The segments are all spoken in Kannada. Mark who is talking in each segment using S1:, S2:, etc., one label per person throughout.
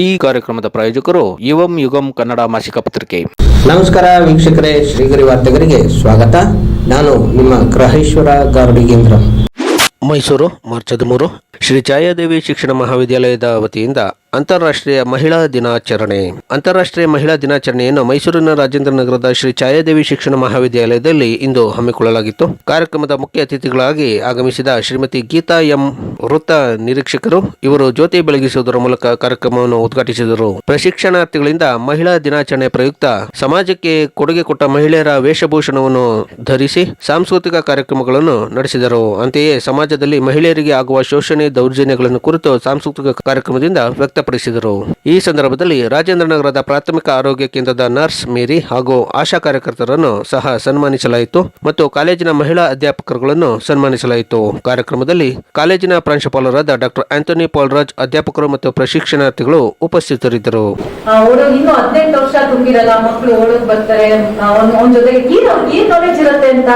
S1: ಈ ಕಾರ್ಯಕ್ರಮದ ಪ್ರಾಯೋಜಕರು ಯುವಂ ಯುಗಂ ಕನ್ನಡ ಮಾಸಿಕ ಪತ್ರಿಕೆ.
S2: ನಮಸ್ಕಾರ ವೀಕ್ಷಕರೇ ಶ್ರೀಗರಿ ವಾರ್ತೆಗರಿಗೆ ಸ್ವಾಗತ. ನಾನು ನಿಮ್ಮ ಗ್ರಹೇಶ್ವರ ಗಾರ್ಡಿಗೇಂದ್ರ
S3: ಮೈಸೂರು ಮಾರ್ಚ್ ಹದಿಮೂರು ಶ್ರೀ ಛಾಯಾದೇವಿ ಶಿಕ್ಷಣ ಮಹಾವಿದ್ಯಾಲಯದ ವತಿಯಿಂದ ಅಂತಾರಾಷ್ಟ್ರೀಯ ಮಹಿಳಾ ದಿನಾಚರಣೆ. ಅಂತಾರಾಷ್ಟ್ರೀಯ ಮಹಿಳಾ ದಿನಾಚರಣೆಯನ್ನು ಮೈಸೂರಿನ ರಾಜೇಂದ್ರ ನಗರದ ಶ್ರೀ ಛಾಯಾದೇವಿ ಶಿಕ್ಷಣ ಮಹಾವಿದ್ಯಾಲಯದಲ್ಲಿ ಇಂದು ಹಮ್ಮಿಕೊಳ್ಳಲಾಗಿತ್ತು. ಕಾರ್ಯಕ್ರಮದ ಮುಖ್ಯ ಅತಿಥಿಗಳಾಗಿ ಆಗಮಿಸಿದ ಶ್ರೀಮತಿ ಗೀತಾ ಎಂ. ವೃತ್ತ ನಿರೀಕ್ಷಕರು, ಇವರು ಜ್ಯೋತಿ ಬೆಳಗಿಸುವುದರ ಮೂಲಕ ಕಾರ್ಯಕ್ರಮವನ್ನು ಉದ್ಘಾಟಿಸಿದರು. ಪ್ರಶಿಕ್ಷಣಾರ್ಥಿಗಳಿಂದ ಮಹಿಳಾ ದಿನಾಚರಣೆ ಪ್ರಯುಕ್ತ ಸಮಾಜಕ್ಕೆ ಕೊಡುಗೆ ಕೊಟ್ಟ ಮಹಿಳೆಯರ ವೇಷಭೂಷಣವನ್ನು ಧರಿಸಿ ಸಾಂಸ್ಕೃತಿಕ ಕಾರ್ಯಕ್ರಮಗಳನ್ನು ನಡೆಸಿದರು. ಅಂತೆಯೇ ಸಮಾಜದಲ್ಲಿ ಮಹಿಳೆಯರಿಗೆ ಆಗುವ ಶೋಷಣೆ, ದೌರ್ಜನ್ಯಗಳನ್ನು ಕುರಿತು ಸಾಂಸ್ಕೃತಿಕ ಕಾರ್ಯಕ್ರಮದಿಂದ ವ್ಯಕ್ತಪಡಿಸಿದರು. ಈ ಸಂದರ್ಭದಲ್ಲಿ ರಾಜೇಂದ್ರ ನಗರದ ಪ್ರಾಥಮಿಕ ಆರೋಗ್ಯ ಕೇಂದ್ರದ ನರ್ಸ್ ಮೇರಿ ಹಾಗೂ ಆಶಾ ಕಾರ್ಯಕರ್ತರನ್ನು ಸಹ ಸನ್ಮಾನಿಸಲಾಯಿತು ಮತ್ತು ಕಾಲೇಜಿನ ಮಹಿಳಾ ಅಧ್ಯಾಪಕರುಗಳನ್ನು ಸನ್ಮಾನಿಸಲಾಯಿತು. ಕಾರ್ಯಕ್ರಮದಲ್ಲಿ ಕಾಲೇಜಿನ ಪ್ರಾಂಶುಪಾಲರಾದ ಡಾಕ್ಟರ್ ಆಂಥೋನಿ ಪಾಲ್ರಾಜ್, ಅಧ್ಯಾಪಕರು ಮತ್ತು ಪ್ರಶಿಕ್ಷಣಾರ್ಥಿಗಳು ಉಪಸ್ಥಿತರಿದ್ದರು.
S4: ಹದಿನೆಂಟು ವರ್ಷ ತುಂಬಿರಲ್ಲ ಮಕ್ಕಳು ಬರ್ತಾರೆ ಜೊತೆಗೆ ಏನ್ ಕಾಲೇಜ್ ಇರುತ್ತೆ ಅಂತ?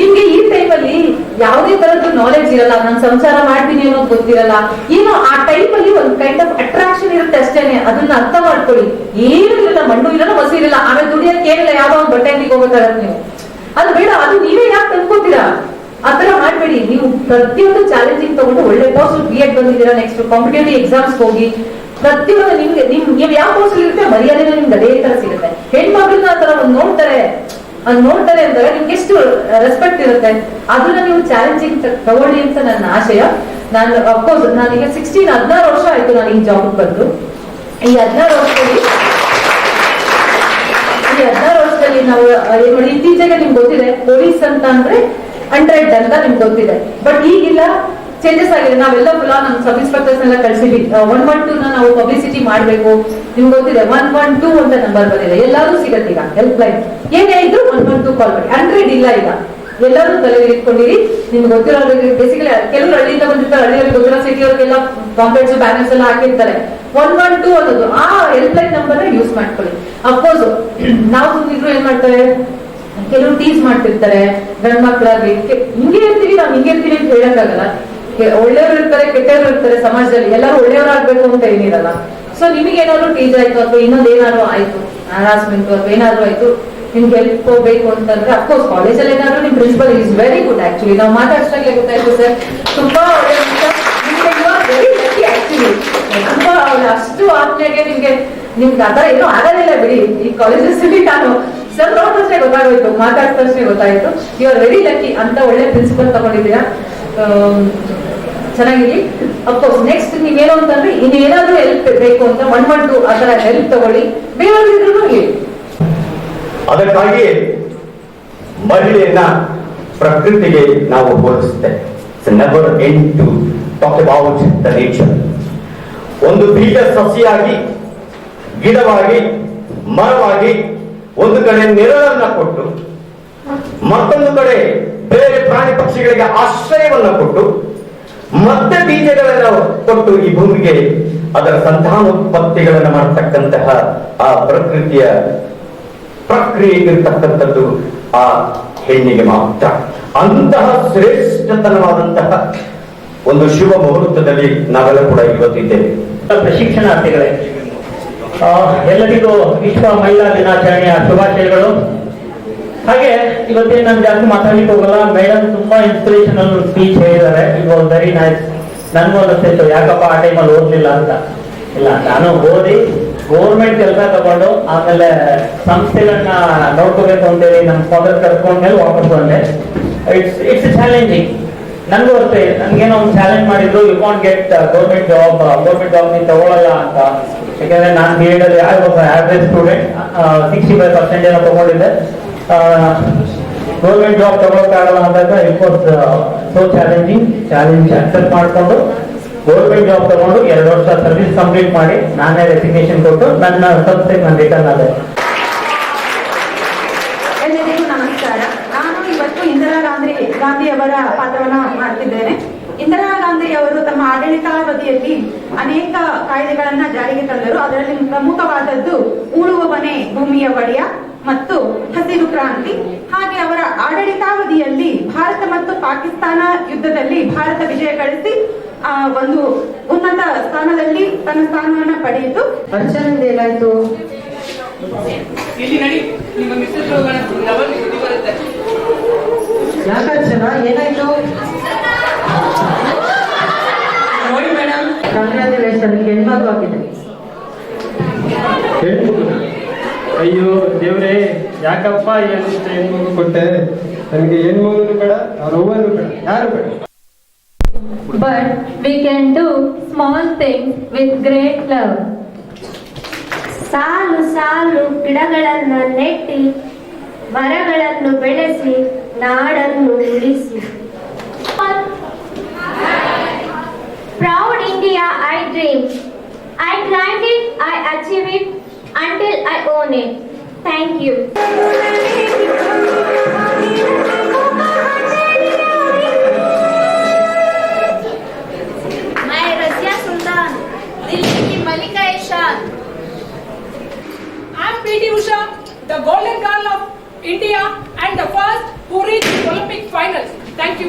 S4: ನಿಮ್ಗೆ ಈ ಟೈಮಲ್ಲಿ ಯಾವುದೇ ತರದ್ದು ನಾಲೆಜ್ ಇರಲ್ಲ, ನಾನ್ ಸಂಸಾರ ಮಾಡ್ತೀನಿ ಅನ್ನೋದು ಗೊತ್ತಿರಲ್ಲ. ಏನೋ ಆ ಟೈಮ್ ಅಲ್ಲಿ ಒಂದ್ ಕೈಂಡ್ ಆಫ್ ಅಟ್ರಾಕ್ಷನ್ ಇರುತ್ತೆ ಅಷ್ಟೇನೆ. ಅದನ್ನ ಅರ್ಥ ಮಾಡ್ಕೊಳ್ಳಿ. ಏನು ಇರಲ್ಲ, ಮಣ್ಣು ಇರಲ್ಲ ಮಸಿ ಇರಲ್ಲ. ಆಮೇಲೆ ದುಡಿಯಕ್ಕೆ ಏನಿಲ್ಲ ಯಾವ ಒಂದು ಬಟ್ಟೆ ಅಂಗಡಿಗೆ ಹೋಗ್ಬೇಕಾಗತ್ತೆ ನೀವು ಅದು ಬೇಡ, ಅದು ನೀವೇ ಯಾಕೆ ತಂದ್ಕೋತೀರಾ? ಆತರ ಮಾಡ್ಬೇಡಿ. ನೀವು ಪ್ರತಿಯೊಂದು ಚಾಲೆಂಜಿಂಗ್ ತಗೊಂಡು ಒಳ್ಳೆ ಪೋಸ್ಟ್ ಬಿ ಎಡ್ ಬಂದಿದ್ದೀರಾ ನೆಕ್ಸ್ಟ್ ಕಾಂಪಿಟೇಟಿವ್ ಎಕ್ಸಾಮ್ಸ್ ಹೋಗಿ, ಪ್ರತಿಯೊಂದು ನಿಮ್ಗೆ, ನಿಮ್, ನೀವ್ ಯಾವ ಪೋಸ್ಟ್ ಇರುತ್ತೆ ಮರ್ಯಾದೆ ನಿಮ್ಗೆ ಅದೇ ತರ ಸಿಗುತ್ತೆ ಹೆಣ್ಮಕ್ಳನ್ನ ಆ ತರ ಒಂದ್ ನೋಡ್ತಾರೆ ಅದ್ ನೋಡ್ತಾರೆ ಅಂದಾಗ ನಿಮ್ಗೆ ಎಷ್ಟು ರೆಸ್ಪೆಕ್ಟ್ ಇರುತ್ತೆ. ಅದನ್ನ ನೀವು ಚಾಲೆಂಜಿಂಗ್ ತಗೊಳ್ಳಿ ಅಂತ ನನ್ನ ಆಶಯ. ನಾನು ಅಫ್ಕೋರ್ಸ್ ನಾನೀಗ ಸಿಕ್ಸ್ಟೀನ್ ಹದಿನಾರು ವರ್ಷ ಆಯ್ತು ನಾನು ಈ ಜಾಬ್ ಬಂದು. ಈ ಹದಿನಾರು ವರ್ಷದಲ್ಲಿ, ಈ ಹದಿನಾರು ವರ್ಷದಲ್ಲಿ ನಾವು ಏನ್ ಮಾಡಿ, ಇತ್ತೀಚೆಗೆ ನಿಮ್ಗೆ ಗೊತ್ತಿದೆ ಪೊಲೀಸ್ ಅಂತ ಅಂದ್ರೆ ಅಂಡ್ರೆಡ್ ಅಂತ ನಿಮ್ಗೆ ಗೊತ್ತಿದೆ. ಬಟ್ ಈಗಿಲ್ಲ ಚೇಂಜಸ್ ಆಗಿದೆ. ನಾವೆಲ್ಲ ಫುಲ್ ನಮ್ಮ ಸಬ್ ಇನ್ಸ್ಪೆಕ್ಟರ್ಸ್ ಎಲ್ಲ ಕಳಿಸಿದ್ವಿ. ಒನ್ ಒನ್ ಟೂ ನಾವು ಪಬ್ಲಿಸಿಟಿ ಮಾಡಬೇಕು. ನಿಮ್ಗೆ ಗೊತ್ತಿದೆ ಒನ್ ಒನ್ ಟೂ ಅಂತ ನಂಬರ್ ಬಂದಿದೆ. ಎಲ್ಲಾರು ಸಿಗತ್ತೆ ಈಗ ಹೆಲ್ಪ್ ಲೈನ್ ಏನೇ ಇದ್ರು ಒನ್ ಒನ್ ಟೂ ಕಾಲ್ ಮಾಡಿ. ಹಂಡ್ರೆಡ್ ಇಲ್ಲ ಈಗ. ಎಲ್ಲರೂ ತಲೆಗೆ ಇಟ್ಕೊಂಡಿರಿ. ನಿಮ್ಗೆ ಗೊತ್ತಿರೋ ಬೇಸಿಕಲಿ ಕೆಲವರು ಹಳ್ಳಿಯಿಂದ ಬಂದಿರ್ತಾರೆ. ಹಳ್ಳಿಯವ್ರಿಗೆ ಸಿಟಿ ಅವ್ರಿಗೆಲ್ಲ ಕಾಂಪ್ಲೆಕ್ಸ್ ಬ್ಯಾನರ್ಸ್ ಎಲ್ಲ ಹಾಕಿರ್ತಾರೆ. ಒನ್ ಒನ್ ಟೂ ಅನ್ನೋದು, ಆ ಹೆಲ್ಪ್ ಲೈನ್ ನಂಬರ್ ಯೂಸ್ ಮಾಡ್ಕೊಳ್ಳಿ. ಅಫ್ಕೋರ್ಸ್ ನಾವು ಸುಮ್ಮನಿದ್ರು ಏನ್ ಮಾಡ್ತಾರೆ? ಕೆಲವರು ಟೀಸ್ ಮಾಡ್ತಿರ್ತಾರೆ. ಗಂಡ್ ಮಕ್ಳಾಗ್ಲಿ ಕೆ- ಹಿಂಗೆ ಇರ್ತೀವಿ, ನಾವು ಹಿಂಗೆ ಇರ್ತೀವಿ ಅಂತ ಹೇಳಕ್ಕಾಗಲ್ಲ. ಒಳ್ಳೆಯವ್ರು ಇರ್ತಾರೆ ಕೆಟ್ಟವರು ಇರ್ತಾರೆ ಸಮಾಜದಲ್ಲಿ. ಎಲ್ಲರೂ ಒಳ್ಳೆಯವರಾಗ್ಬೇಕು ಅಂತ ಏನಿರಲ್ಲ. ಸೊ ನಿಮಗೆ ಏನಾದ್ರು ಟೀಸ್ ಆಯ್ತು ಅಥವಾ ಇನ್ನೊಂದು ಏನಾದ್ರು ಆಯ್ತು ಹರಾಸ್ಮೆಂಟ್ ಅಥವಾ ಏನಾದ್ರು ಆಯ್ತು ನಿಮ್ಗೆ ಹೆಲ್ಪ್ ಹೋಗ್ಬೇಕು ಅಂತಂದ್ರೆ ಅಫ್ಕೋರ್ಸ್ ಕಾಲೇಜಲ್ಲಿ ಏನಾದ್ರು ನಿಮ್ principal is very good actually ನಾವು ಮಾತಾಡ್ಸ್ದಾಗ್ಲೇ ಗೊತ್ತಾಯ್ತು ಸರ್ ತುಂಬಾ ಅಷ್ಟು ಆಜ್ಞೆಗೆ ನಿಮ್ಗೆ ನಿಮ್ಗೆ ಆತರ ಏನೂ ಆಗೋದಿಲ್ಲ ಬಿಡಿ. ಈ ಕಾಲೇಜಸ್ ಅಲ್ಲಿ ನಾನು ಸರ್ ನೋಡಿದ್ರೆ ಗೊತ್ತಾಗೋಯ್ತು ಮಾತಾಡ್ತಷ್ಟೇ ಗೊತ್ತಾಯ್ತು. ಯು ಆರ್ ವೆರಿ ಲಕ್ಕಿ ಅಂತ ಒಳ್ಳೆ ಪ್ರಿನ್ಸಿಪಲ್ ತಗೊಂಡಿದ್ದೀರಾ. ಆಮ್, ಚೆನ್ನಾಗಿರಿ. ಅಫ್ಕೋರ್ಸ್ ನೆಕ್ಸ್ಟ್ ನೀವೇನು ಅಂತಂದ್ರೆ ಇನ್ನೇನಾದ್ರೂ ಹೆಲ್ಪ್ ಬೇಕು ಅಂತ ಒನ್ ಒನ್ ಟು ಆ ತರ ಹೆಲ್ಪ್ ತಗೊಳ್ಳಿ. ಬೇರೆಯವ್ರಿದ್ರು ಹೇಳಿ.
S5: ಅದಕ್ಕಾಗಿ ಮಹಿಳೆಯನ್ನ ಪ್ರಕೃತಿಗೆ ನಾವು ಹೋಲಿಸುತ್ತೆ ನೆವರ್ ಎಂಟು ಟಾಕ್ ಅಬೌಟ್ ನೇಚರ್ ಒಂದು ಬೀಜ ಸಸಿಯಾಗಿ, ಗಿಡವಾಗಿ, ಮರವಾಗಿ ಒಂದು ಕಡೆ ನೆರಳನ್ನ ಕೊಟ್ಟು, ಮತ್ತೊಂದು ಕಡೆ ಬೇರೆ ಪ್ರಾಣಿ ಪಕ್ಷಿಗಳಿಗೆ ಆಶ್ರಯವನ್ನ ಕೊಟ್ಟು ಮತ್ತೆ ಬೀಜಗಳನ್ನು ಕೊಟ್ಟು ಈ ಭೂಮಿಗೆ ಅದರ ಸಂತಾನೋತ್ಪತ್ತಿಗಳನ್ನು ಮಾಡತಕ್ಕಂತಹ ಆ ಪ್ರಕೃತಿಯ ಪ್ರಕ್ರಿಯೆ ಆ ಹೆಣ್ಣಿಗೆ ಮಾತ್ರ. ಅಂತಹ ಶ್ರೇಷ್ಠತನವಾದಂತಹ ಒಂದು ಶುಭ ಮುಹೂರ್ತದಲ್ಲಿ ನಾವೆಲ್ಲ ಕೂಡ ಇವತ್ತಿದ್ದೇವೆ.
S6: ಪ್ರಶಿಕ್ಷಣಾರ್ಥಿಗಳೇ ಎಲ್ಲರಿಗೂ ವಿಶ್ವ ಮಹಿಳಾ ದಿನಾಚರಣೆಯ ಶುಭಾಶಯಗಳು. ಹಾಗೆ ಇವತ್ತೇನು ನಾನು ಜಾಸ್ತಿ ಮಾತಾಡ್ಲಿಕ್ಕೆ ಹೋಗಲ್ಲ. ಮೇಡಮ್ ತುಂಬಾ ಇನ್ಸ್ಪಿರೇಷನಲ್ ಸ್ಪೀಚ್ ಹೇಳಿದ್ದಾರೆ. ಇಟ್ ವಾಸ್ ವೆರಿ ನೈಸ್ ನನ್ಗೂ ಅನಿಸ್ತಿತ್ತು ಯಾಕಪ್ಪ ಆ ಟೈಮಲ್ಲಿ ಓದ್ಲಿಲ್ಲ ಅಂತ? ಇಲ್ಲ, ನಾನು ಓದಿ ಗೌರ್ಮೆಂಟ್ ಕೆಲಸ ತಗೊಂಡು ಆಮೇಲೆ ಸಂಸ್ಥೆಗಳನ್ನ ನೋಡ್ಕೋಬೇಕು ಅಂತೇಳಿ ನಮ್ಮ ಫಾದರ್ ಕರ್ಕೊಂಡ್ಮೇಲೆ ವಾಪಸ್ ಬಂದೆ. ಇಟ್ಸ್ ಇಟ್ಸ್ ಚಾಲೆಂಜಿಂಗ್ ನನಗೂ ಅಷ್ಟೇ, ನನ್ಗೇನೋ ಒಂದು ಚಾಲೆಂಜ್ ಮಾಡಿದ್ರು you can't get government job government job ನೀನು ತಗೊಳ್ಳಲ್ಲ ಅಂತ. ಯಾಕಂದ್ರೆ ನಾನು ಬಿ ಎಡ್ ಅಲ್ಲಿ average student sixty five percent ಏನೋ ತಗೊಂಡಿದ್ದೆ. ಗೌರ್ಮೆಂಟ್ ಜಾಬ್ ತಗೊಳಕ್ಕಾಗಲ್ಲ ಅಂದಾಗ it was so challenging challenge accept ಮಾಡಿಕೊಂಡು ಗೌರ್ಮೆಂಟ್ ಜಾಬ್ ತಗೊಂಡು ಎರಡು ವರ್ಷ ಸರ್ವಿಸ್ ಕಂಪ್ಲೀಟ್ ಮಾಡಿ ನಾನೇ ರೆಸಿಗ್ನೇಷನ್ ಕೊಟ್ಟು ನನ್ನ ಸಂಸ್ಥೆಗೆ ನಾನು ರಿಟರ್ನ್ ಆದೆ.
S7: ಎಲ್ಲರಿಗೂ ನಮಸ್ಕಾರ. ನಾನು ಇವತ್ತು ಇಂದಿರಾ ಗಾಂಧಿ ಗಾಂಧಿ ಅವರ ಪಾತ್ರವನ್ನ ಮಾಡ್ತಿದ್ದೇನೆ. ಇಂದಿರಾ ಗಾಂಧಿ ಅವರು ತಮ್ಮ ಆಡಳಿತಾವಧಿಯಲ್ಲಿ ಅನೇಕ ಕಾಯ್ದೆಗಳನ್ನ ಜಾರಿಗೆ ತಂದರು. ಅದರಲ್ಲಿ ಪ್ರಮುಖವಾದದ್ದು ಉಳುವವನೇ ಭೂಮಿಯ ಒಡೆಯ ಮತ್ತು ಹಸಿರು ಕ್ರಾಂತಿ. ಹಾಗೆ ಅವರ ಆಡಳಿತಾವಧಿಯಲ್ಲಿ ಭಾರತ ಮತ್ತು ಪಾಕಿಸ್ತಾನ ಯುದ್ಧದಲ್ಲಿ ಭಾರತ ವಿಜಯ ಗಳಿಸಿ ಆ ಒಂದು ಉನ್ನತ ಸ್ಥಾನದಲ್ಲಿ ತನ್ನ ಸ್ಥಾನವನ್ನ ಪಡೆಯಿತು.
S4: ಅರ್ಚನೆಯಿಂದ ಏನಾಯ್ತು? ಯಾಕೆ ಅರ್ಚನಾ? ಏನಾಯ್ತು ನೋಡಿ ಮೇಡಮ್ ಕಂಗ್ರ್ಯಾಚುಲೇಷನ್ ಹೆಣ್ಮಗು ಆಗಿದೆ.
S6: ಅಯ್ಯೋ ದೇವ್ರೇ ಯಾಕಪ್ಪ ಏನಿಷ್ಟ ಹೆಣ್ಮಗು
S8: ಕೊಟ್ಟೆ? ನನಗೆ ಹೆಣ್ಮಗು ಬೇಡ ಅವ್ರ ಅವ್ವನು ಬೇಡ ಯಾರು ಬೇಡ?
S9: But we can do small things with great love
S10: ಸಾಲು ಸಾಲು ಗಿಡಗಳನ್ನು ನೆಟ್ಟಿ ಮರಗಳನ್ನು ಬೆಳೆಸಿ ನಾಡನ್ನು ಉಳಿಸಿ. receive
S9: it until I own it. Thank you.
S11: I'm the golden girl of India and the first who reached Olympic finals thank you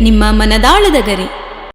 S9: ನಿಮ್ಮ ಮನದಾಳದ ಗರಿ.